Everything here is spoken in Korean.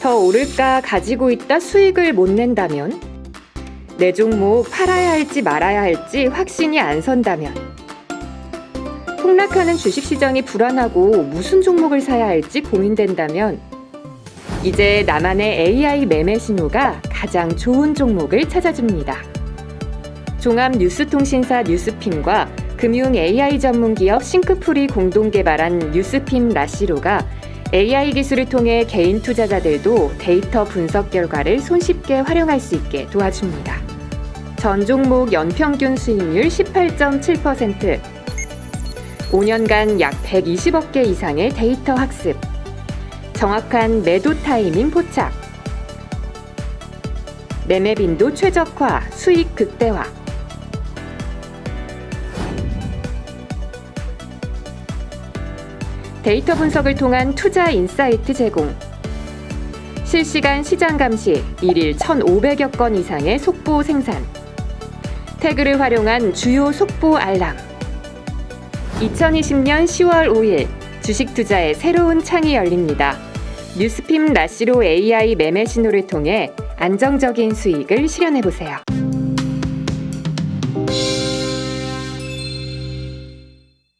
더 오를까 가지고 있다 수익을 못 낸다면? 내 종목 팔아야 할지 말아야 할지 확신이 안 선다면? 폭락하는 주식시장이 불안하고 무슨 종목을 사야 할지 고민된다면? 이제 나만의 AI 매매 신호가 가장 좋은 종목을 찾아줍니다. 종합 뉴스통신사 뉴스핌과 금융 AI 전문 기업 싱크풀이 공동 개발한 뉴스핌 라시로가 AI 기술을 통해 개인 투자자들도 데이터 분석 결과를 손쉽게 활용할 수 있게 도와줍니다. 전 종목 연평균 수익률 18.7%, 5년간 약 120억 개 이상의 데이터 학습, 정확한 매도 타이밍 포착, 매매 빈도 최적화, 수익 극대화. 데이터 분석을 통한 투자 인사이트 제공. 실시간 시장 감시, 일일 1,500여 건 이상의 속보 생산. 태그를 활용한 주요 속보 알람. 2020년 10월 5일 주식 투자의 새로운 창이 열립니다. 뉴스핌 라시로 AI 매매 신호를 통해 안정적인 수익을 실현해 보세요.